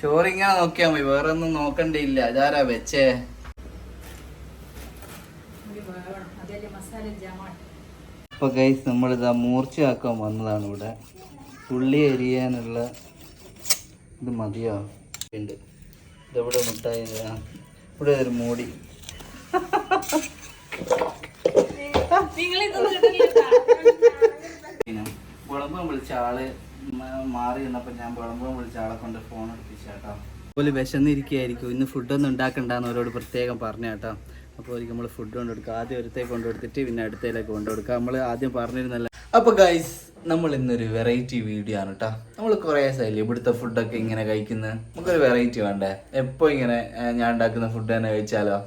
ചോറിങ്ങനെ നോക്കിയാ മതി. വേറെ ഒന്നും നോക്കണ്ടില്ല അതാരാ വെച്ചേ അപ്പൊ ഗൈസ് നമ്മളിതാ മൂർച്ചയാക്കാൻ വന്നതാണ് ഇവിടെ. ഉള്ളി എരിയാനുള്ള ഇത് മതിയോ? ഉണ്ട്. ഇതെവിടെ മുട്ടായി? ഇവിടെ ഒരു മൂടി. കുഴമ്പ് വിളിച്ച ആൾ മാറി നിന്നപ്പോ ഞാൻ വിളമ്പം വിളിച്ച ആളെ കൊണ്ട് ഫോൺ എടുപ്പിച്ചാട്ടോ അതുപോലെ വിശന്നിരിക്കുകയായിരിക്കും ഇന്ന് ഫുഡൊന്നും ഉണ്ടാക്കണ്ടെന്ന് അവരോട് പ്രത്യേകം പറഞ്ഞ കേട്ടോ. അപ്പോൾ ഒരിക്കൽ നമ്മൾ ഫുഡ് കൊണ്ടുകൊടുക്കുക ആദ്യം ഒരുത്തേക്ക് കൊണ്ടുകൊടുത്തിട്ട് പിന്നെ അടുത്തേലേക്ക് കൊണ്ടുകൊടുക്കുക നമ്മൾ ആദ്യം പറഞ്ഞിരുന്നല്ല. അപ്പോൾ ഗൈസ് നമ്മൾ ഇന്നൊരു വെറൈറ്റി വീഡിയോ ആണ് കേട്ടോ. നമ്മൾ കുറേ ദിവസമായില്ലേ ഇവിടുത്തെ ഫുഡൊക്കെ ഇങ്ങനെ കഴിക്കുന്നത് നമുക്കൊരു വെറൈറ്റി വേണ്ടേ? എപ്പോൾ ഇങ്ങനെ ഞാൻ ഉണ്ടാക്കുന്ന ഫുഡ് തന്നെ കഴിച്ചാലോ?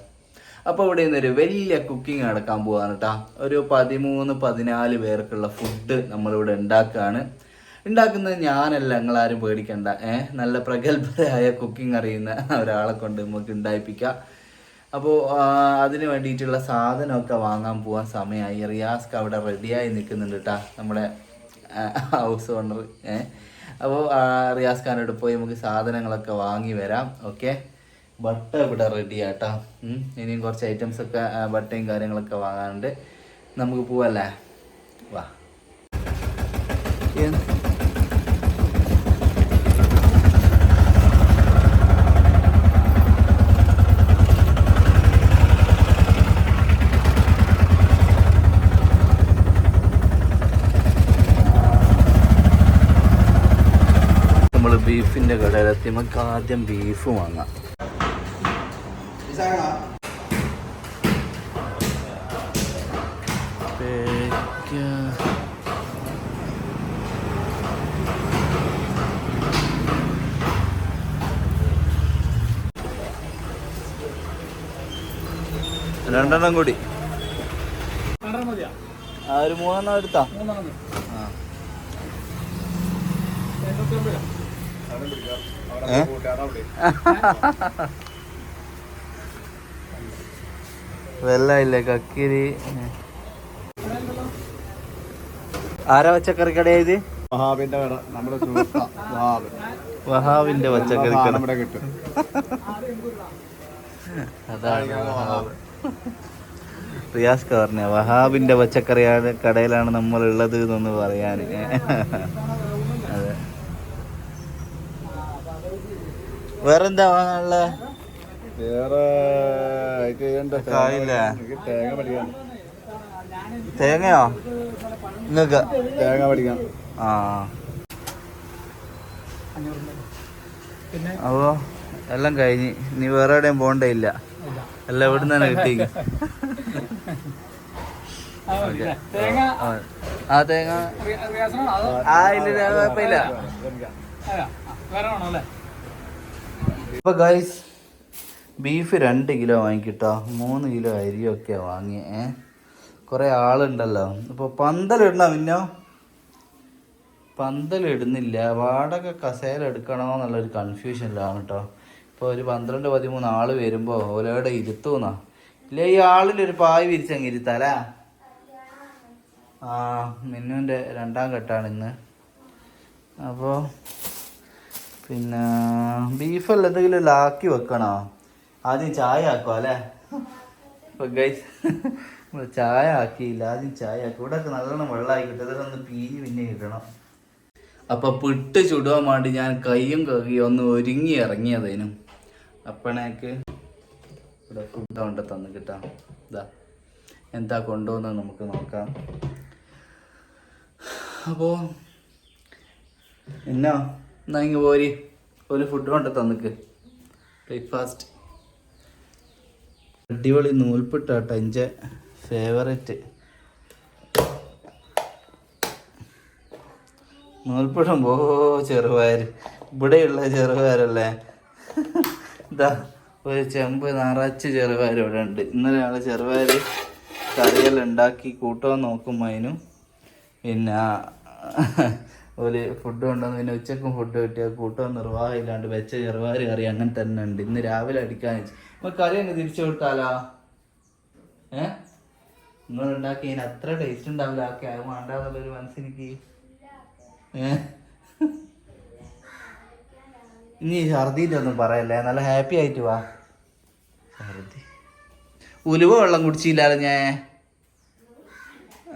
അപ്പോൾ ഇവിടെ നിന്നൊരു വലിയ കുക്കിംഗ് നടക്കാൻ പോവാണ് കേട്ടോ. ഒരു പതിമൂന്ന് പതിനാല് പേർക്കുള്ള ഫുഡ് നമ്മളിവിടെ ഉണ്ടാക്കുകയാണ് ഉണ്ടാക്കുന്നത് ഞാനല്ല നിങ്ങളാരും പേടിക്കണ്ട. ഏഹ് നല്ല പ്രഗത്ഭരായ കുക്കിംഗ് അറിയുന്ന ഒരാളെ കൊണ്ട് നമുക്ക് ഉണ്ടായിപ്പിക്കാം. അപ്പോൾ അതിന് വേണ്ടിയിട്ടുള്ള സാധനമൊക്കെ വാങ്ങാൻ പോകാൻ സമയമായി. റിയാസ്ക്ക് അവിടെ റെഡിയായി നിൽക്കുന്നുണ്ട് കേട്ടോ നമ്മുടെ ഹൗസ് ഓണർ ഏഹ് അപ്പോൾ റിയാസ് ഖാനോട് പോയി നമുക്ക് സാധനങ്ങളൊക്കെ വാങ്ങി വരാം. ഓക്കെ? ബട്ട ഇവിടെ റെഡി ആട്ടോ ഇനിയും കുറച്ച് ഐറ്റംസ് ഒക്കെ ബട്ടയും കാര്യങ്ങളൊക്കെ വാങ്ങാനുണ്ട്. നമുക്ക് പോവല്ലേ? വാ? ബീഫിന്റെ കടയിലെത്തി നമുക്ക് ആദ്യം ബീഫ് വാങ്ങാം. രണ്ടെണ്ണം കൂടി. ആ ഒരു മൂന്നെണ്ണം എടുത്താ. ആ? വെള്ളമില്ലേ കക്കിരി. ആരാ പച്ചക്കറി കടയായത് ഇത്? വഹാബിന്റെ നമ്മുടെ വഹാബ്. വഹാബിന്റെ പച്ചക്കറി കട നമ്മുടെ കിട്ടും. അതാണ് വഹാബ്. റിയാസ് പറഞ്ഞ വഹാബിന്റെ പച്ചക്കറിയാണ് കടയിലാണ് നമ്മൾ ഉള്ളത് എന്നൊന്ന് പറയാൻ അതെ വാങ്ങാനുള്ള വേറെ കായില്ലേ? തേങ്ങ പഠിക്കാൻ തേങ്ങയോ നിങ്ങക്ക് തേങ്ങ പഠിക്കാം ആ അപ്പോ എല്ലാം കഴിഞ്ഞ് നീ വേറെ എവിടെയും പോണ്ടേ ഇല്ല എല്ലാം ഇവിടെ നിന്നാണ് കിട്ടി ആ തേങ്ങ ആ ഇല്ല ഇല്ല, ഇപ്പൊ ഗൈസ് ബീഫ് രണ്ട് കിലോ വാങ്ങിക്കിട്ടോ. മൂന്ന് കിലോ അരിയൊക്കെ വാങ്ങി ഏ? കുറെ ആളുണ്ടല്ലോ. ഇപ്പൊ പന്തലിടണോ പിന്നോ പന്തലിടുന്നില്ല. വാടക കസേര എടുക്കണോ എന്നുള്ളൊരു കൺഫ്യൂഷനിലാണ് കേട്ടോ ഇപ്പോൾ ഒരു പന്ത്രണ്ട് പതിമൂന്ന് ആൾ വരുമ്പോൾ ഓരോടെ ഇരുത്തൂന്നാ. ഇല്ല ഈ ആളിലൊരു പായ് വിരിച്ചങ്ങ് ഇരുത്താലാ? ആ മിന്നുവിന്റെ രണ്ടാം ഘട്ടമാണ് ഇന്ന് അപ്പോൾ പിന്നെ ബീഫല്ല എന്തെങ്കിലും ലാക്കി വെക്കണോ? ആദ്യം ചായ ആക്കുക അല്ലേ? ഗൈസ് നമ്മൾ ചായ ആക്കിയില്ല. ആദ്യം ചായ ആക്കി. ഇവിടെ ഒക്കെ നല്ലോണം വെള്ളമായി കിട്ടും. ഒന്ന് പിന്നെ കിട്ടണം. അപ്പൊ പിട്ട് ചുടുവാൻ വേണ്ടി ഞാൻ കൈയും കഴുകി ഒന്ന് ഒരുങ്ങി ഇറങ്ങിയതേനും. അപ്പണേക്ക് ഇവിടെ ഫുഡ് കൊണ്ട് തന്നു കിട്ടാം. ഇതാ എന്താ കൊണ്ടുവന്ന് നമുക്ക് നോക്കാം. അപ്പോ എന്നാ? എന്നാ ഇങ്ങ് പോരി. ഒരു ഫുഡ് കൊണ്ട് തന്നിക്ക്. ബ്രേക്ക്ഫാസ്റ്റ് അടിപൊളി നൂൽപ്പിട്ടാട്ടോ എന്റെ ഫേവററ്റ് ഓ ചെറുപയർ ഇവിടെയുള്ള ചെറുപയരല്ലേ ഇതാ ഒരു ചെമ്പ് നിറച്ച് ചെറുപയർ ഇവിടെ ഉണ്ട്. ഇന്നലെ ഞങ്ങൾ ചെറുപയർ കറിയെല്ലാം ഉണ്ടാക്കി കൂട്ടുവാൻ നോക്കുമ്പോൾ അതിനും പിന്നെ ഒരു ഫുഡ് കൊണ്ടുവന്ന് പിന്നെ ഉച്ചക്കും ഫുഡ് കിട്ടിയ കൂട്ടം നിർവാഹമില്ലാണ്ട് വെച്ച ചെറുപയർ കറി അങ്ങനെ തന്നെ ഉണ്ട്. ഇന്ന് രാവിലെ അടിക്കാൻ വെച്ച്. കറി അങ്ങ് തിരിച്ചു കൊടുത്താലോ? ഏ? നിങ്ങൾ ഉണ്ടാക്കി അതിന് അത്ര ടേസ്റ്റ് ഉണ്ടാവില്ല. ആക്കി അത് വേണ്ടാന്നുള്ളൊരു മനസ്സെനിക്ക്. ഏ? ഇനി ഛർദീന്റെ ഒന്നും പറയല്ലേ? നല്ല ഹാപ്പി ആയിട്ട് വാ. ഛർദി. ഉലുവ വെള്ളം കുടിച്ചില്ലാലോ ഞാൻ?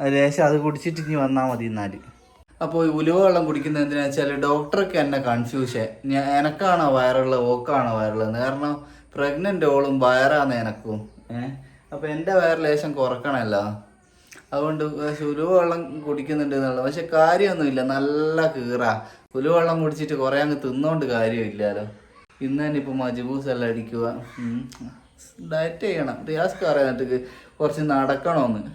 ലേശം അത് കുടിച്ചിട്ട് ഇനി വന്നാൽ മതി എന്നാൽ അപ്പോൾ ഈ ഉലുവ വെള്ളം കുടിക്കുന്നത് എന്തിനാ വെച്ചാൽ ഡോക്ടർക്ക് എന്നെ കൺഫ്യൂഷൻ ഞാൻ എനക്കാണോ വയറുള്ളത്? ഓക്കാണോ വയറുള്ളത് കാരണം പ്രഗ്നന്റ് ഓളും വയറാണ് എനക്കും. ഏഹ് അപ്പോൾ എന്റെ വയറ് ലേശം കുറക്കണമല്ലോ അതുകൊണ്ട് ഉലുവ വെള്ളം കുടിക്കുന്നുണ്ട് എന്നുള്ളത്. പക്ഷെ കാര്യമൊന്നുമില്ല. നല്ല കീറ. ഉലുവ വെള്ളം കുടിച്ചിട്ട് കുറേ അങ്ങ് തിന്നോണ്ട് കാര്യമില്ലല്ലോ. ഇന്ന് തന്നെ ഇപ്പോൾ മജ്ബൂസ് എല്ലാം അടിക്കുക ഡയറ്റ് ചെയ്യണം. റിയാസ്ക്ക് അറിയാന്നിട്ട് കുറച്ച് നടക്കണമെന്ന്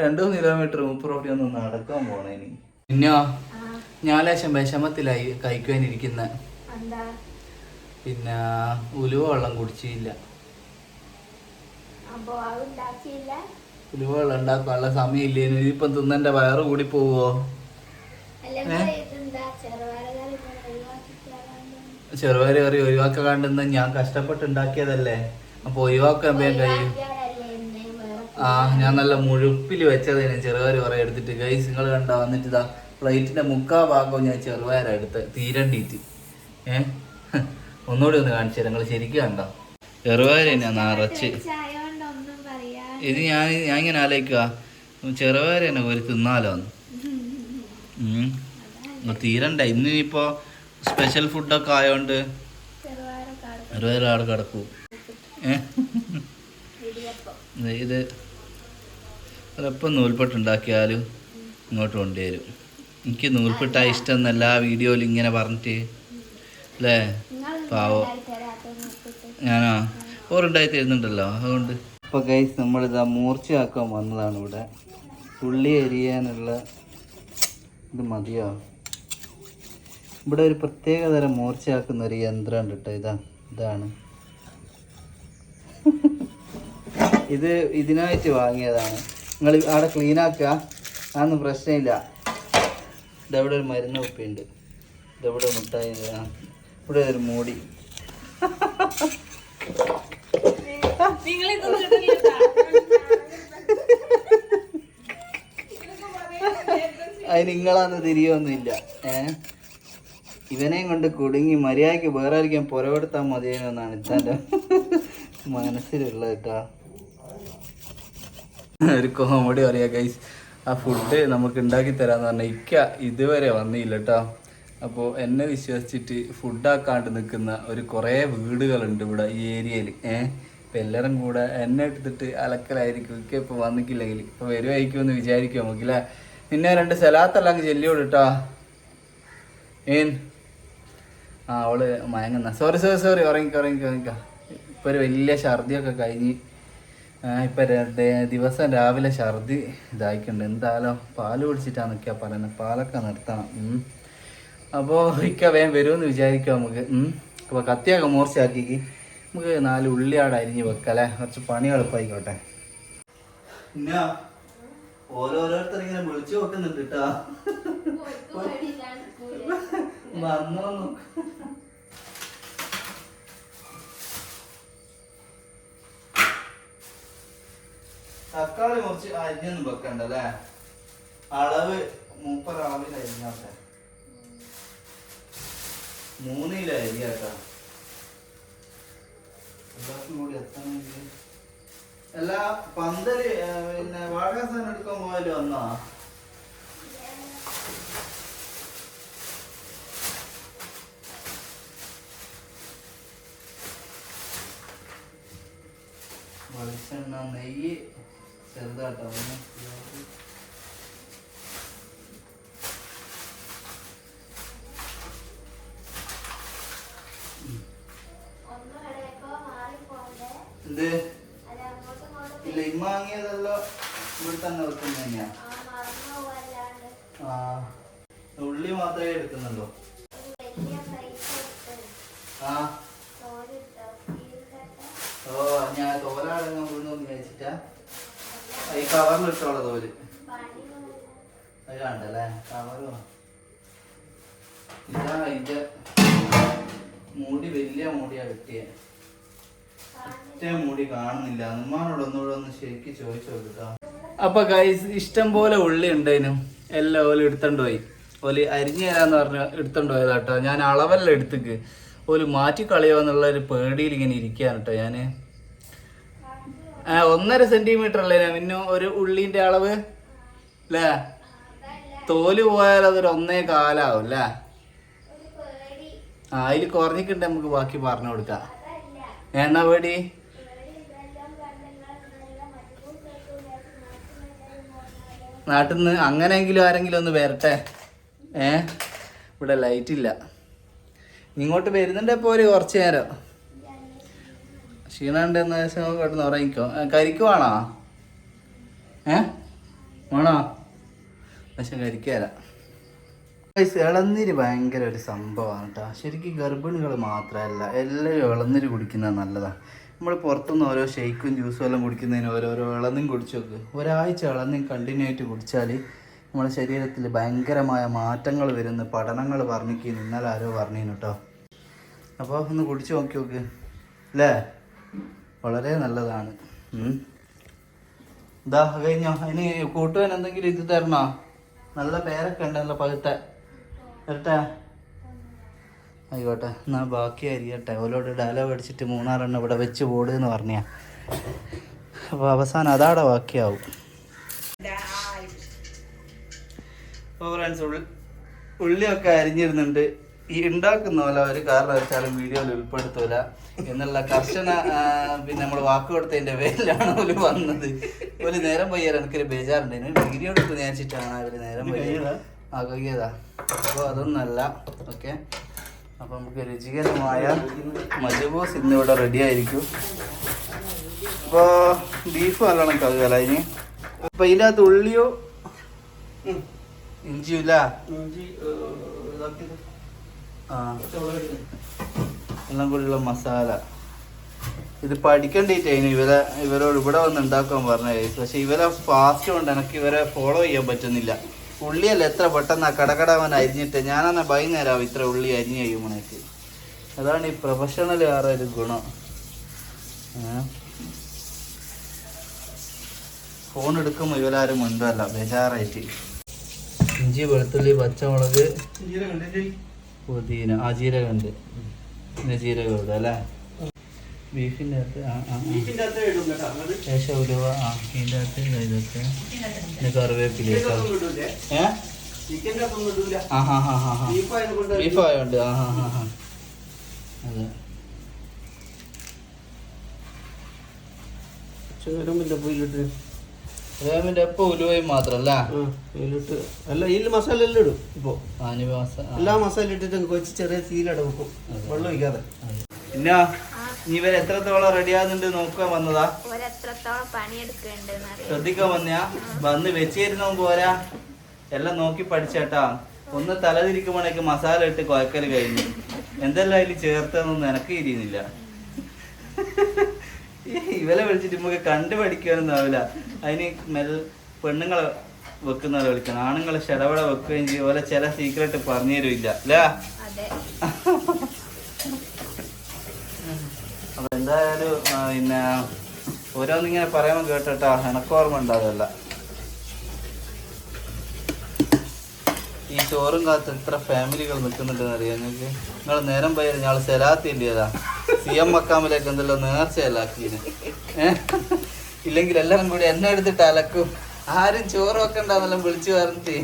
രണ്ടു കിലോമീറ്റർ മുപ്പറോട്ടി ഒന്ന് നടക്കാൻ പോണേ ഇനി. പിന്നോ? ഞാൻ ലേശം വിഷമത്തിലായി കഴിക്കുവാനിരിക്കുന്ന. ഇരിക്കുന്ന പിന്നെ ഉലുവ വെള്ളം കുടിച്ചില്ല. ഉലുവ വെള്ളം ഉണ്ടാക്കാനുള്ള സമയമില്ലേനു. ഇനിയിപ്പം തിന്നന്റെ വയറ് കൂടി പോവോ? ചെറുപയർ കറി ഒഴിവാക്കാണ്ടെന്ന് ഞാൻ കഷ്ടപ്പെട്ട് ഉണ്ടാക്കിയതല്ലേ? അപ്പൊ ഒഴിവാക്കാൻ വേഗം കഴിയും. ആ ഞാൻ നല്ല മുഴുപ്പിൽ വെച്ചതിന് ചെറുപയർ കുറെ എടുത്തിട്ട്. ഗൈസ് നിങ്ങൾ കണ്ട വന്നിട്ട് ഇതാ പ്ലേറ്റിന്റെ മുക്കാ ഭാഗവും ഞാൻ ചെറുപയറാ എടുത്ത് തീരണ്ടിട്ട് ഏ? ഒന്നുകൂടി ഒന്ന് കാണിച്ചു തരാം. നിങ്ങൾ ശരിക്കും കണ്ടോ? ചെറുപയർ തന്നെ നിറച്ച് ഒന്നും ഇത് ഞാൻ ഞാൻ ഇങ്ങനെ ആലോചിക്കുക ചെറുപയർ തന്നെ ഒരു തിന്നാലോ എന്ന് ഉം. തീരണ്ട. ഇന്ന് ഇപ്പോ സ്പെഷ്യൽ ഫുഡൊക്കെ ആയതുകൊണ്ട് ചെറുപയർ ആട് കിടക്കൂ. ഏ? ഇടിയപ്പം ഇത് ഇത് അതെപ്പം നൂൽപ്പെട്ടുണ്ടാക്കിയാലും ഇങ്ങോട്ട് കൊണ്ടുവരും. എനിക്ക് നൂൽപ്പെട്ട ഇഷ്ടം എന്നല്ല ആ വീഡിയോയിൽ ഇങ്ങനെ പറഞ്ഞിട്ട്. അല്ലേ? പാവോ. ഞാനോ? ഓറുണ്ടായി തരുന്നുണ്ടല്ലോ അതുകൊണ്ട്. അപ്പോൾ ഗൈസ് നമ്മളിതാ മൂർച്ചയാക്കാൻ വന്നതാണ് ഇവിടെ ഉള്ളി എരിയാനുള്ള ഇത് മതിയോ? ഇവിടെ ഒരു പ്രത്യേക തരം മൂർച്ചയാക്കുന്ന ഒരു യന്ത്രം ഉണ്ട് കേട്ടോ ഇതാ ഇതാണ്. ഇത് ഇതിനായിട്ട് വാങ്ങിയതാണ്. നിങ്ങൾ അവിടെ ക്ലീൻ ആക്കുക. അതൊന്നും പ്രശ്നമില്ല. ഇതവിടെ ഒരു മരുന്ന് കുപ്പിയുണ്ട്. ഇതെവിടെ മുട്ടായി? ഇവിടെ ഒരു മൂടി. അത് നിങ്ങളാന്ന് തിരിയൊന്നുമില്ല. ഏ? ഇവനെയും കൊണ്ട് കുടുങ്ങി മര്യാദയ്ക്ക് വേറെ ആയിരിക്കും പുറവെടുത്താൽ മതിയെന്നാണ് ഇത്താന്റെ മനസ്സിലുള്ളത് കേട്ടോ. ഒരു കോമഡി പറയാ ഗൈസ് ആ ഫുഡ് നമുക്ക് ഉണ്ടാക്കി തരാന്ന് പറഞ്ഞാൽ ഇക്ക ഇതുവരെ വന്നില്ല കേട്ടോ അപ്പോൾ എന്നെ വിശ്വസിച്ചിട്ട് ഫുഡാക്കാണ്ട് നിൽക്കുന്ന ഒരു കുറേ വീടുകളുണ്ട് ഇവിടെ ഈ ഏരിയയിൽ ഏഹ് ഇപ്പം എല്ലാവരും കൂടെ എന്നെ എടുത്തിട്ട് അലക്കലായിരിക്കും. ഇക്ക ഇപ്പോൾ വന്നിക്കില്ലെങ്കിൽ ഇപ്പോൾ വരുമായിരിക്കുമെന്ന് വിചാരിക്കും നമുക്കില്ലേ നിന്നെ രണ്ട് സ്ഥലത്തല്ല അങ്ങ് ചെല്ലിയോട് കേട്ടോ ഏൻ? ആ അവൾ മയങ്ങുന്ന. സോറി സോറി സോറി ഉറങ്ങിക്കോ ഉറങ്ങിക്കോ ഉറങ്ങിക്കോ. ഇപ്പൊ ഒരു വലിയ ഛർദിയൊക്കെ കഴിഞ്ഞ് ഇപ്പൊ ദിവസം രാവിലെ ഛർദി ഇതായിക്കുണ്ട് എന്തായാലും പാൽ കുടിച്ചിട്ടാണ് നിൽക്കുക പറയുന്നത് പാലൊക്കെ നിർത്തണം. ഉം. അപ്പോൾ ഇക്ക വേഗം വരുമെന്ന് വിചാരിക്കുക നമുക്ക്. ഉം. അപ്പോൾ കത്തിയൊക്കെ മൂർച്ചയാക്കി നമുക്ക് നാല് ഉള്ളിയാട് അരിഞ്ഞ് വെക്കല്ലേ കുറച്ച് പണി എളുപ്പമായിക്കോട്ടെ പിന്നെ ഓരോരോരുത്തർ ഇങ്ങനെ വിളിച്ചു നോക്കുന്നുണ്ട് കേട്ടോ. വന്നോ തക്കാളി കുറച്ച് അരിഞ്ഞൊന്നും വെക്കണ്ട അല്ലേ അളവ് മുപ്പത് അളവിൽ അരിഞ്ഞാട്ടെ. മൂന്ന് കിലോ അരി കേട്ടോ എല്ലാവർക്കും കൂടി എത്തണമെങ്കിൽ അല്ല പന്തൽ പിന്നെ വാടക സാധനം എടുക്കാൻ പോയാലും വന്നോ വെളിച്ചെണ്ണ നെയ്യ്. ചെറുതാട്ടോ. അങ്ങോട്ടും ഇല്ല ഇമ്മ വാങ്ങിയതല്ലോ. ഇവിടെ തന്നെ വെക്കുന്ന തന്നെയാ. ആ ഉള്ളി മാത്രമേ എടുക്കുന്നുള്ളൂ ആ. ഓ ഞാൻ തോലാടങ്ങാൻ വീണു വിചാരിച്ചിട്ടാ. കവറിൽ ഇട്ടോളൂ തോൽ അത് കണ്ടല്ലേ? കവറോ ഇതാ ഇതിന്റെ മുടി വലിയ മുടിയാ കിട്ടിയ. മുടി കാണുന്നില്ല. അമ്മാനോട് ഒന്നുകൂടെ ഒന്ന് ശരിക്ക് ചോദിച്ചു നോക്കാം അപ്പൊ ഗൈസ് ഇഷ്ടം പോലെ ഉള്ളി ഉണ്ടായിരുന്നു എല്ലാം ഓൽ എടുത്തോണ്ട് പോയി. ഓൽ അരിഞ്ഞു തരാന്ന് പറഞ്ഞ് എടുത്തോണ്ട് പോയതാ കേട്ടോ ഞാൻ അളവല്ല എടുത്തേക്ക്. ഓൽ മാറ്റി കളയോ എന്നുള്ള ഒരു പേടിയിൽ ഇങ്ങനെ ഇരിക്കുകയാണ് കേട്ടോ ആ, ഒന്നര സെന്റിമീറ്റർ അല്ലേ പിന്നെ ഒരു ഉള്ളിന്റെ അളവ്? അല്ലേ തോൽ പോയാൽ അതൊരു ഒന്നേ കാലാവും അല്ലേ ആ അതിൽ കുറഞ്ഞിട്ടുണ്ട് നമുക്ക് ബാക്കി പറഞ്ഞു കൊടുക്കാം. എണ്ണ പേടി? നാട്ടിൽ നിന്ന് അങ്ങനെയെങ്കിലും ആരെങ്കിലും ഒന്ന് വരട്ടെ? ഏ? ഇവിടെ ലൈറ്റ് ഇല്ല. ഇങ്ങോട്ട് വരുന്നുണ്ട് പോലെ കുറച്ച് നേരം. ക്ഷീണുണ്ട് എന്ന ശേഷം കിടന്ന് ഉറങ്ങിക്കോ. ഏ, വേണോ? പക്ഷെ കരിക്കല ഇളനീര് ഭയങ്കര ഒരു സംഭവമാണ് കേട്ടോ. ശരിക്കും ഗർഭിണികൾ മാത്രമല്ല എല്ലാവരും ഇളനീര് കുടിക്കുന്നത് നല്ലതാണ് നമ്മൾ പുറത്തുനിന്ന് ഓരോ ഷെയ്ക്കും ജ്യൂസും എല്ലാം കുടിക്കുന്നതിന് ഓരോരോ ഇളന്നും കുടിച്ചു നോക്ക്. ഒരാഴ്ച ഇളന്നും കണ്ടിന്യൂ ആയിട്ട് കുടിച്ചാൽ നമ്മുടെ ശരീരത്തിൽ ഭയങ്കരമായ മാറ്റങ്ങൾ വരുന്ന പഠനങ്ങൾ പറഞ്ഞിരിക്കുന്നു. ഇന്നലെ ആരോ പറഞ്ഞിരുന്നു കേട്ടോ. അപ്പോൾ ഒന്ന് കുടിച്ചു നോക്കി നോക്ക്. അല്ലേ? വളരെ നല്ലതാണ്. ഇതാ കഴിഞ്ഞോ? അതിന് കൂട്ടുവാൻ എന്തെങ്കിലും ഇത് തരണോ? നല്ല പേരൊക്കെ ഉണ്ട് നല്ല പഴുത്ത. വരട്ടെ. ആയിക്കോട്ടെ എന്നാ ബാക്കി അരിയട്ടെ. ഓലോട് ഡയലോഗ് അടിച്ചിട്ട് മൂന്നാറെണ്ണം ഇവിടെ വെച്ച് പോടുന്ന് പറഞ്ഞാ. അപ്പോൾ അവസാനം അതാടെ ബാക്കിയാവും. അപ്പോൾ ഫ്രണ്ട്സ് ഉള്ളി ഉള്ളിയൊക്കെ അരിഞ്ഞിരുന്നുണ്ട്. ഈ ഉണ്ടാക്കുന്ന പോലെ ഒരു കാരണം വെച്ചാലും വീഡിയോയിൽ ഉൾപ്പെടുത്തൂല. എന്നുള്ള കർശന പിന്നെ നമ്മൾ വാക്ക് കൊടുത്തതിന്റെ പേരിലാണ് അവർ വന്നത്. ഒരു നേരം പയ്യാൻ എനിക്കൊരു ബേജാറുണ്ടായിരുന്നു ഡിഗ്രി എടുത്ത് നേരിച്ചിട്ടാണ് അവർ നേരം പോയി ആ കഴിയതാ അപ്പോൾ അതൊന്നല്ല. ഓക്കെ. അപ്പോൾ നമുക്ക് രുചികരമായ മജബൂസ് ഇന്ന് ഇവിടെ റെഡി ആയിരിക്കും. അപ്പോൾ ബീഫ് നല്ലോണം കഴുകല ഇനി. അപ്പൊ ഇതിനകത്ത് ഉള്ളിയോ? ഇഞ്ചിയില്ല ആ. എല്ലാം കൂടിയുള്ള മസാല. ഇത് പഠിക്കണ്ടേറ്റ് അതിന് ഇവരെ ഇവരോട് ഇവിടെ വന്ന് ഉണ്ടാക്കാൻ പറഞ്ഞ പക്ഷെ ഇവരെ ഫാസ്റ്റ് കൊണ്ട് എനിക്ക് ഇവരെ ഫോളോ ചെയ്യാൻ പറ്റുന്നില്ല. ഉള്ളിയല്ല എത്ര പെട്ടെന്ന് കടകടവൻ അരിഞ്ഞിട്ട് ഞാനെന്നാ വൈകുന്നേരം ഇത്ര ഉള്ളി അരിഞ്ഞ് കഴിയുമ്പോഴേക്ക് അതാണ് ഈ പ്രൊഫഷണൽ വേറെ ഒരു ഗുണം. ഫോൺ എടുക്കുമ്പോൾ ഇവരാരും മുൻപല്ല ബേജാറായിട്ട്. ഇഞ്ചി വെളുത്തുള്ളി പച്ചമുളക് പുതിന ആ ജീരകമുണ്ട് പിന്നെ ജീരകം ഇടും അല്ലേ? ബീഫിന്റെ അകത്ത് ആ ആ. ശേഷം ഉലുവ ആ ഇതിന്റെ അകത്ത് ഇതാ ഇതൊക്കെ. പിന്നെ കറിവേപ്പില ഏ? ആ ഹാ ഹാ ഹാ ഹാ ബീഫ് ആയതുകൊണ്ട് ആ ഹാ ഹാ ഹാ അതെ. റേമിന്റെ എപ്പോൾ ഉലുവയും മാത്രം അല്ല ഇതിൽ മസാല എല്ലാം ഇടും ഇപ്പോ. എല്ലാ മസാല ഇട്ടിട്ട് കൊച്ചു ചെറിയ തീയിലട വെക്കും. വെള്ളം ഒഴിക്കാതെ. പിന്നെ നീ ഇവർ എത്രത്തോളം റെഡിയാകുന്നുണ്ട് നോക്കാൻ വന്നതാ? ശ്രദ്ധിക്കാൻ വന്നയാ. വന്ന് വെച്ചിരുന്നോ പോരാ. എല്ലാം നോക്കി പഠിച്ചേട്ടാ. ഒന്ന് തലതിരിക്കുമ്പോഴേക്ക് മസാല ഇട്ട് കുഴക്കൽ കഴിഞ്ഞു. എന്തെല്ലാം അതിൽ ചേർത്തെന്നൊന്നും എനക്ക് തിരിയുന്നില്ല ഇവലെ വിളിച്ചിട്ട് നമുക്ക് കണ്ടു പഠിക്കാനൊന്നും ആവില്ല. അതിന് മെൽ പെണ്ണുങ്ങളെ വെക്കുന്ന പോലെ വിളിക്കണം. ആണുങ്ങളെ ചെലവടെ വെക്കുകയും ചെയ്യും. ഓരോ ചില സീക്രട്ട് പറഞ്ഞു തരുമില്ല. അല്ലേ? അപ്പൊ എന്തായാലും പിന്നെ ഓരോന്നിങ്ങനെ പറയുമ്പോൾ കേട്ടോ എനക്കോർമ്മ ഉണ്ടാകല്ല ഈ ചോറും കാത്ത് എത്ര ഫാമിലികൾ നിൽക്കുന്നുണ്ടെന്ന് അറിയാം നിങ്ങൾക്ക് നിങ്ങൾ നേരം പോയത് ഞങ്ങൾ സെലാത്തിന്റെതാ സി എം മക്കാമിലേക്ക് എന്തല്ലോ നേർച്ചയല്ല ആക്കിയത് ഏഹ് ഇല്ലെങ്കിൽ എല്ലാം കൂടി എന്നെ എടുത്തിട്ട് അലക്കും. ആരും ചോറ് വെക്കണ്ടെന്നെല്ലാം വിളിച്ചു പറഞ്ഞിട്ട്.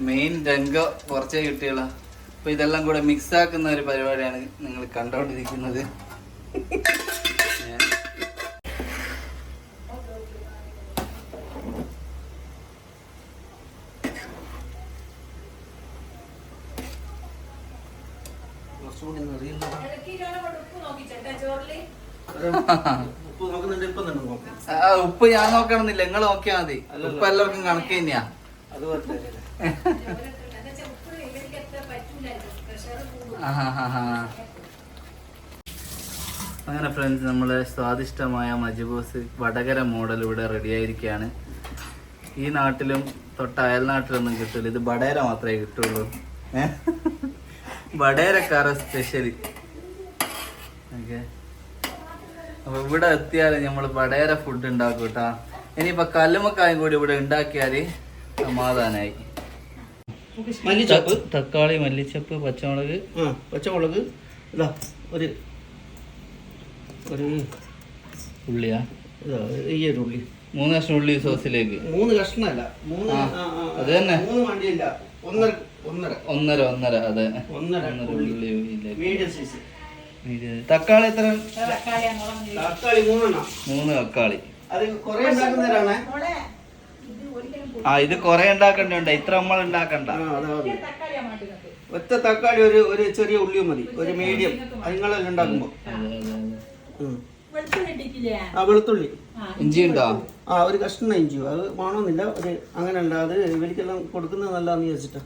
മെയിൻ രംഗം കുറച്ചേ കിട്ടിയുള്ള. അപ്പൊ ഇതെല്ലാം കൂടെ മിക്സ് ആക്കുന്ന ഒരു പരിപാടിയാണ് നിങ്ങൾ കണ്ടോണ്ടിരിക്കുന്നത് ഞാൻ- കുറച്ചും കൂടി ഒന്ന് അറിയുന്നു. ഉപ്പ് നോക്കുന്നുണ്ട് ഇപ്പം തന്നെ നോക്കാം ആ, ഉപ്പ് ഞാൻ നോക്കണമെന്നില്ല നിങ്ങൾ നോക്കിയാ മതി. ഉപ്പ് എല്ലാവർക്കും കണക്ക് തന്നെയാ. അങ്ങനെ ഫ്രണ്ട്സ് നമ്മളെ സ്വാദിഷ്ടമായ മജബൂസ് വടകര മോഡൽ ഇവിടെ റെഡി ആയിരിക്കുകയാണ് ഈ നാട്ടിലും തൊട്ട അയൽനാട്ടിലൊന്നും കിട്ടില്ല ഇത് വടേര മാത്രമേ കിട്ടുള്ളൂ. ഏ? ബടേരക്കാര സ്പെഷ്യൽ ഓക്കെ അപ്പൊ ഇവിടെ എത്തിയാൽ നമ്മൾ ബടേര ഫുഡ് ഉണ്ടാക്കും കേട്ടാ ഇനിയിപ്പൊ കല്ലുമക്കായും കൂടി ഇവിടെ ഉണ്ടാക്കിയാൽ സമാധാനായി. മല്ലിച്ചപ്പ്. തക്കാളി മല്ലിച്ചപ്പ് പച്ചമുളക്. പച്ചമുളക്. ഇതാ ഒരു ഒരു ഉള്ളിയാ? ഇതാ ഈ ഒരു ഉള്ളി. മൂന്ന് കഷ്ണം ഉള്ളി സോസിലേക്ക്. മൂന്ന് കഷ്ണമല്ല. മൂന്ന് അത് തന്നെ. മൂന്ന് വണ്ടിയില്ല ഒന്നര ഒന്നര. ഒന്നര ഒന്നര അതെ. ഒന്നര ഒന്നര ഉള്ളി. മീഡിയം സൈസ് തക്കാളി എത്ര? തക്കാളി മൂന്നെണ്ണം. മൂന്ന് തക്കാളി. അത് കുറെ ഉണ്ടാക്കുന്നവരാണ്? ആ ഇത് കൊറേ ഉണ്ടാക്കണ്ട ഇത്ര നമ്മൾ ഉണ്ടാക്കണ്ട. ആ അതാ മതി. ഒറ്റ തക്കാളി ഒരു ഒരു ചെറിയ ഉള്ളിയും മതി. ഒരു മീഡിയം. നിങ്ങളെല്ലാം ഉണ്ടാക്കുമ്പോ. ആ വെളുത്തുള്ളി. ഇഞ്ചി ഉണ്ടോ? ആ ഒരു കഷ്ണം ഇഞ്ചി അത് വേണമെന്നില്ല. ഒരു അങ്ങനെ ഉണ്ട് അത് ഇവർക്കെല്ലാം കൊടുക്കുന്നത് നല്ലതാന്ന് വിചാരിച്ചിട്ടാ.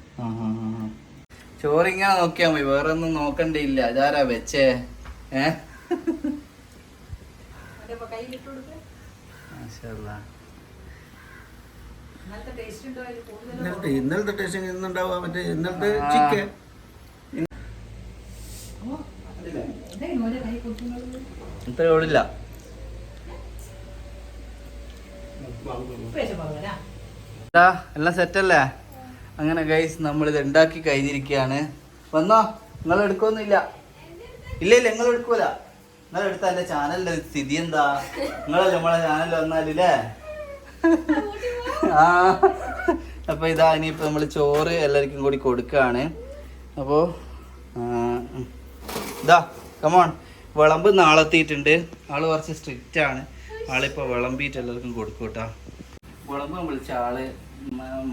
ചോറിങ്ങനെ നോക്കിയാ മതി. വേറെ ഒന്നും നോക്കണ്ടില്ല അതാരാ വെച്ചേ? ഏ? ഇന്നലത്തെ ഇന്നലത്തെ ടേസ്റ്റ് ഇന്നുണ്ടാവുക? മറ്റേ ഇന്നലത്തെ. ചിക്കൻ ഇത്ര ഓടില്ല എല്ലാം സെറ്റല്ലേ അങ്ങനെ ഗൈസ് നമ്മൾ ഇത് ഉണ്ടാക്കി കഴിഞ്ഞിരിക്കുകയാണ്. വന്നോ? നിങ്ങൾ എടുക്കൊന്നുമില്ല ഇല്ല ഇല്ല നിങ്ങൾ എടുക്കൂല. നിങ്ങൾ എടുത്ത എന്റെ ചാനലിന്റെ സ്ഥിതി എന്താ? നിങ്ങളല്ലേ നമ്മളെ ചാനലിൽ വന്നാലില്ലേ ആ. അപ്പൊ ഇതാ ഇനിയിപ്പോ നമ്മൾ ചോറ് എല്ലാവർക്കും കൂടി കൊടുക്കുകയാണ്. അപ്പോ ആ, ഇതാ കമോൺ വിളമ്പ് നാളെത്തിയിട്ടുണ്ട്. ആൾ കുറച്ച് സ്ട്രിക്റ്റ് ആണ്. ആളിപ്പോ വിളമ്പിയിട്ട് എല്ലാവർക്കും കൊടുക്കൂട്ടാ വിളമ്പ് വിളിച്ച ആൾ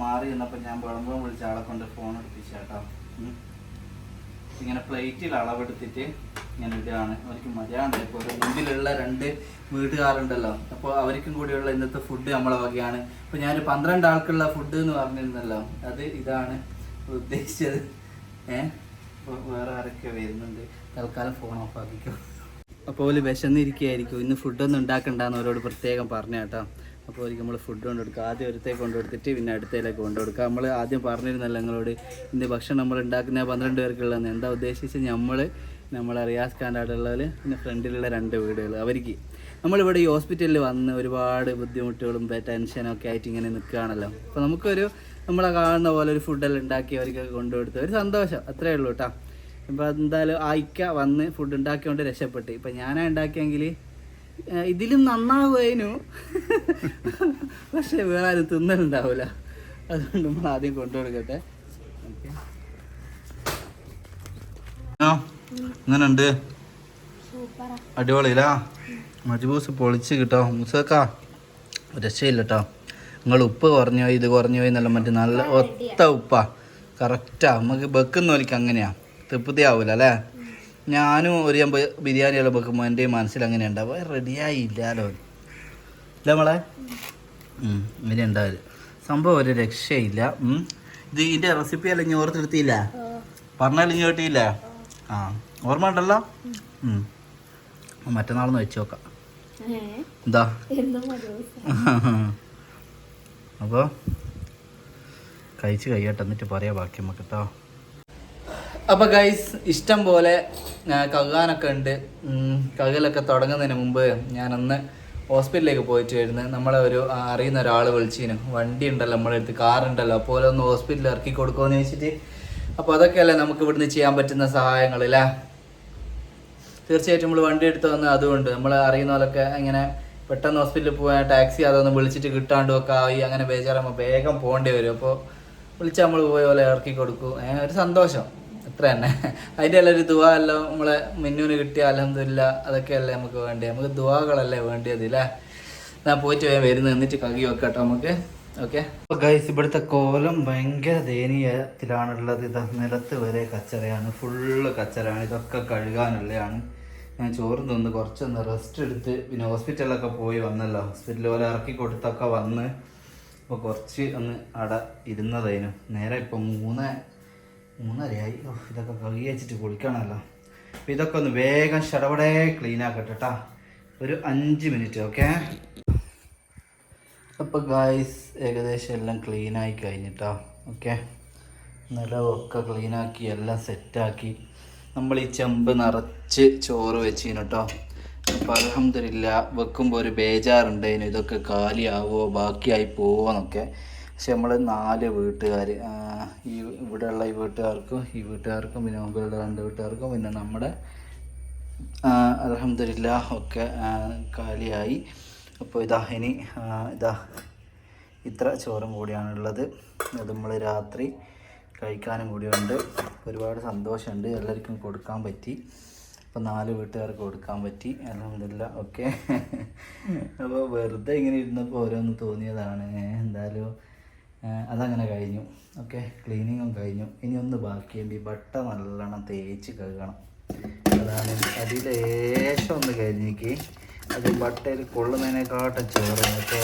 മാറി നിന്നപ്പോ ഞാൻ വിളമ്പം വിളിച്ച ആളെ കൊണ്ട് ഫോൺ എടുപ്പിച്ച കേട്ടോ. ഇങ്ങനെ പ്ലേറ്റിൽ അളവെടുത്തിട്ട് ഇങ്ങനെ ഇടുകയാണ്. അവർക്ക് മതിയാണ് ഇപ്പോൾ ഒരു മുമ്പിലുള്ള രണ്ട് വീട്ടുകാരുണ്ടല്ലോ. അപ്പോൾ അവർക്കും കൂടിയുള്ള ഇന്നത്തെ ഫുഡ് നമ്മളെ വകയാണ്. ഇപ്പോൾ ഞാൻ പന്ത്രണ്ട് ആൾക്കുള്ള ഫുഡ് എന്ന് പറഞ്ഞിരുന്നല്ലോ. അത് ഇതാണ് ഉദ്ദേശിച്ചത്. ഏഹ് അപ്പോൾ വേറെ ആരൊക്കെ വരുന്നുണ്ട്. തൽക്കാലം ഫോൺ ഓഫ് ആക്കിക്കോ. അപ്പോൾ വിശന്നിരിക്കുകയായിരിക്കും ഇന്ന് ഫുഡൊന്നും ഉണ്ടാക്കണ്ടെന്ന് അവരോട് പ്രത്യേകം പറഞ്ഞു കേട്ടോ. അപ്പോൾ നമ്മൾ ഫുഡ് കൊണ്ടുകൊടുക്കുക. ആദ്യം ഒരുത്തേക്ക് കൊണ്ടുകൊടുത്തിട്ട് പിന്നെ അടുത്തേലേക്ക് കൊണ്ടുകൊടുക്കുക. നമ്മൾ ആദ്യം പറഞ്ഞിരുന്നല്ലോ നിങ്ങളോട് ഇന്ന് ഭക്ഷണം നമ്മൾ ഉണ്ടാക്കുന്ന പന്ത്രണ്ട് പേർക്കുള്ളതെന്ന്. എന്താ ഉദ്ദേശിച്ച് നമ്മൾ നമ്മളെ റിയാസ് ഖാന്റെ അടുത്തുള്ളവർ പിന്നെ ഫ്രണ്ടിലുള്ള രണ്ട് വീടുകൾ. അവർക്ക് നമ്മളിവിടെ ഈ ഹോസ്പിറ്റലിൽ വന്ന് ഒരുപാട് ബുദ്ധിമുട്ടുകളും ടെൻഷനും ഒക്കെ ആയിട്ട് ഇങ്ങനെ നിൽക്കുകയാണല്ലോ. അപ്പോൾ നമുക്കൊരു നമ്മളെ കാണുന്ന പോലെ ഒരു ഫുഡെല്ലാം ഉണ്ടാക്കി അവർക്കൊക്കെ കൊണ്ടുകൊടുത്ത് ഒരു സന്തോഷം. അത്രേ ഉള്ളൂ കേട്ടോ. അപ്പോൾ എന്തായാലും ആയിക്ക വന്ന് ഫുഡ് ഉണ്ടാക്കിയോണ്ട് രക്ഷപ്പെട്ട്. ഇപ്പം ഞാനാ ഉണ്ടാക്കിയെങ്കിൽ ഇതിലും നന്നാവുമായിരുന്നു പക്ഷെ വേറെ ആരും തിന്നലുണ്ടാവില്ല അതുകൊണ്ട് നമ്മൾ ആദ്യം കൊണ്ടുകൊടുക്കട്ടെ എങ്ങനുണ്ട് സൂപ്പറാ. അടിപൊളിയിലാ മജ്ബൂസ് പൊളിച്ച് കിട്ടോ. മുസക്ക രക്ഷയില്ല കേട്ടോ നിങ്ങൾ ഉപ്പ് കുറഞ്ഞോ ഇത് കുറഞ്ഞോ എന്നല്ല മറ്റേ നല്ല ഒത്ത ഉപ്പാ. കറക്റ്റാ നമുക്ക് വെക്കുന്ന പോലിക്ക് അങ്ങനെയാ. തൃപ്തി ആവൂല അല്ലേ? ഞാനും ഒരു ഞാൻ ബിരിയാണി എല്ലാം വെക്കുമ്പോൾ എന്റെ മനസ്സിൽ അങ്ങനെ ഉണ്ടാവും. റെഡിയായില്ലല്ലോ ഇല്ല മോളെ? ഉം, ഇങ്ങനെ ഉണ്ടാവില്ല സംഭവം ഒരു രക്ഷയില്ല. ഉം. ഇത് ഇതിന്റെ റെസിപ്പി അല്ല ഇനി ഓർത്തെടുത്തില്ല പറഞ്ഞാലും ഇനി കേട്ടില്ല? ആ ഓർമ്മ ഉണ്ടല്ലോ? ഉം. മറ്റന്നാളൊന്ന് വെച്ച് നോക്കാം. എന്താ? അപ്പോൾ കഴിച്ച് കഴിയട്ടെ എന്നിട്ട് പറയാം ബാക്കി നമുക്ക് കേട്ടോ അപ്പോൾ ഗൈസ് ഇഷ്ടം പോലെ കഴുകാനൊക്കെ ഉണ്ട്. കഴുകലൊക്കെ തുടങ്ങുന്നതിന് മുമ്പ് ഞാനൊന്ന് ഹോസ്പിറ്റലിലേക്ക് പോയിട്ട് വരുന്നത് നമ്മളെ ഒരു അറിയുന്ന ഒരാൾ വിളിച്ചിന് വണ്ടി ഉണ്ടല്ലോ നമ്മുടെ അടുത്ത് കാറുണ്ടല്ലോ അപ്പോൾ ഒന്ന് ഹോസ്പിറ്റലിൽ ഇറക്കി കൊടുക്കുമെന്ന് ചോദിച്ചിട്ട്. അപ്പോൾ അതൊക്കെയല്ലേ നമുക്ക് ഇവിടുന്ന് ചെയ്യാൻ പറ്റുന്ന സഹായങ്ങൾ അല്ലേ തീർച്ചയായിട്ടും നമ്മൾ വണ്ടി എടുത്ത് വന്ന് അതുകൊണ്ട് നമ്മൾ അറിയുന്ന പോലൊക്കെ ഇങ്ങനെ പെട്ടെന്ന് ഹോസ്പിറ്റലിൽ പോകാൻ ടാക്സി അതൊന്ന് വിളിച്ചിട്ട് കിട്ടാണ്ടും ഒക്കെ ആയി അങ്ങനെ ബേജാറാകുമ്പോൾ വേഗം പോകേണ്ടി വരും. അപ്പോൾ വിളിച്ചാൽ നമ്മൾ പോയ പോലെ ഇറക്കി കൊടുക്കും. ഒരു സന്തോഷം. അത്ര തന്നെ അതിന്റെ എല്ലാം ഒരു ദുവാ എല്ലാം നമ്മളെ മിന്നുവിന് കിട്ടിയ അലഹമില്ല അതൊക്കെയല്ലേ നമുക്ക് വേണ്ടി? നമുക്ക് ദുവാകളല്ലേ വേണ്ടിയത് അല്ലേ ഞാൻ പോയിട്ട് വേഗം വരുന്നത് എന്നിട്ട് കകി വെക്കട്ടോ നമുക്ക്. ഓക്കെ? അപ്പോൾ ഗൈസ് ഇവിടുത്തെ കോലം ഭയങ്കര ദയനീയത്തിലാണുള്ളത്. ഇതാ നിലത്ത് വരെ കച്ചറയാണ്. ഫുള്ള് കച്ചറയാണ്. ഇതൊക്കെ കഴുകാനുള്ളതാണ്. ഞാൻ ചോറ് തിന്ന് കുറച്ചൊന്ന് റെസ്റ്റ് എടുത്ത് പിന്നെ ഹോസ്പിറ്റലിലൊക്കെ പോയി വന്നല്ലോ. ഹോസ്പിറ്റലിൽ പോലെ ഇറക്കി കൊടുത്തൊക്കെ വന്ന്. അപ്പോൾ കുറച്ച് ഒന്ന് അട ഇരുന്നതായിരുന്നു നേരെ ഇപ്പം മൂന്ന് മൂന്നരയായി. ഇതൊക്കെ കഴുകി വെച്ചിട്ട് കുളിക്കണമല്ലോ. അപ്പോൾ ഇതൊക്കെ ഒന്ന് വേഗം ഷടപടേ ക്ലീൻ ആക്കട്ടെ കേട്ടോ ഒരു അഞ്ച് മിനിറ്റ് ഓക്കെ? അപ്പോൾ ഗായ്സ് ഏകദേശം എല്ലാം ക്ലീനായി കഴിഞ്ഞിട്ടോ ഓക്കെ? നിലമൊക്കെ ക്ലീനാക്കി എല്ലാം സെറ്റാക്കി നമ്മൾ ഈ ചെമ്പ് നിറച്ച് ചോറ് വെച്ചിന് കേട്ടോ അപ്പോൾ അലഹമില്ല വെക്കുമ്പോൾ ഒരു ബേജാറുണ്ടായിരുന്നു ഇതൊക്കെ കാലിയാവോ ബാക്കിയായി പോവോ എന്നൊക്കെ പക്ഷെ നമ്മൾ നാല് വീട്ടുകാർ ഈ ഇവിടെയുള്ള ഈ വീട്ടുകാർക്കും ഈ വീട്ടുകാർക്കും പിന്നെ മുമ്പിലുള്ള രണ്ട് വീട്ടുകാർക്കും പിന്നെ നമ്മുടെ അലഹമില്ല ഒക്കെ കാലിയായി. അപ്പോൾ ഇതാ ഇനി ഇതാ ഇത്ര ചോറും കൂടിയാണുള്ളത്. അത് നമ്മൾ രാത്രി കഴിക്കാനും കൂടിയുണ്ട്. ഒരുപാട് സന്തോഷമുണ്ട്. എല്ലാവർക്കും കൊടുക്കാൻ പറ്റി. അപ്പോൾ നാല് വീട്ടുകാർക്ക് കൊടുക്കാൻ പറ്റി. അലഹമില്ല ഓക്കെ അപ്പോൾ വെറുതെ ഇങ്ങനെ ഇരുന്നപ്പോൾ ഓരോന്ന് തോന്നിയതാണ്. എന്തായാലും അതങ്ങനെ കഴിഞ്ഞു. ഓക്കെ ക്ലീനിങ്ങും കഴിഞ്ഞു. ഇനി ഒന്ന് ബാക്കിയുണ്ട്. ഈ ബട്ട നല്ലോണം തേച്ച് കഴുകണം. അതാണ് അതിലേശം ഒന്ന് കഴിഞ്ഞേക്ക് അത് ബട്ടയിൽ കൊള്ളുന്നതിനെക്കാട്ടും ചോറ് മറ്റേ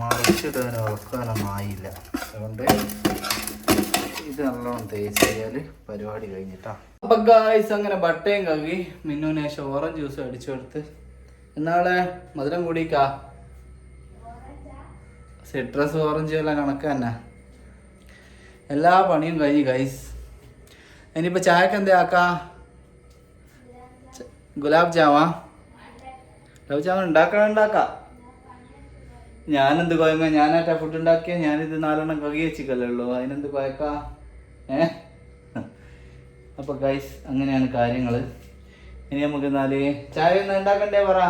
മറിച്ചിടാനോ ഇളക്കാനൊന്നും ആയില്ല അതുകൊണ്ട് ഇത് നല്ലോണം തേച്ച് കഴിഞ്ഞാൽ പരിപാടി കഴിഞ്ഞിട്ടാ. അപ്പൊ ഗായ്സ് അങ്ങനെ ബട്ടയും കഴുകി മിന്നുനേശം ഓറഞ്ച് ജ്യൂസ് അടിച്ചു കൊടുത്ത്. എന്നാളെ മധുരം കൂടിക്കാ സിട്രസ് ഓറഞ്ച് എല്ലാം കണക്ക് തന്നെ. എല്ലാ പണിയും കഴിഞ്ഞ് ഗൈസ് ഇനിയിപ്പോൾ ചായക്ക് എന്താ ആക്കാ? ഗുലാബ് ജാമാ. ഗുലാബ് ജാമ ഉണ്ടാക്കാൻ ഉണ്ടാക്കാം? ഞാനെന്ത് കോയങ്ങ? ആ ഫുഡ് ഉണ്ടാക്കിയ? ഞാനിത് നാലെണ്ണം കഴുകി വെച്ചിക്കല്ലേ ഉള്ളൂ. അതിനെന്ത് കോയക്കാ? ഏ? അപ്പോൾ ഗൈസ് അങ്ങനെയാണ് കാര്യങ്ങൾ ഇനി നമുക്ക് എന്നാൽ ചായ ഒന്നും ഉണ്ടാക്കണ്ടേ പറ?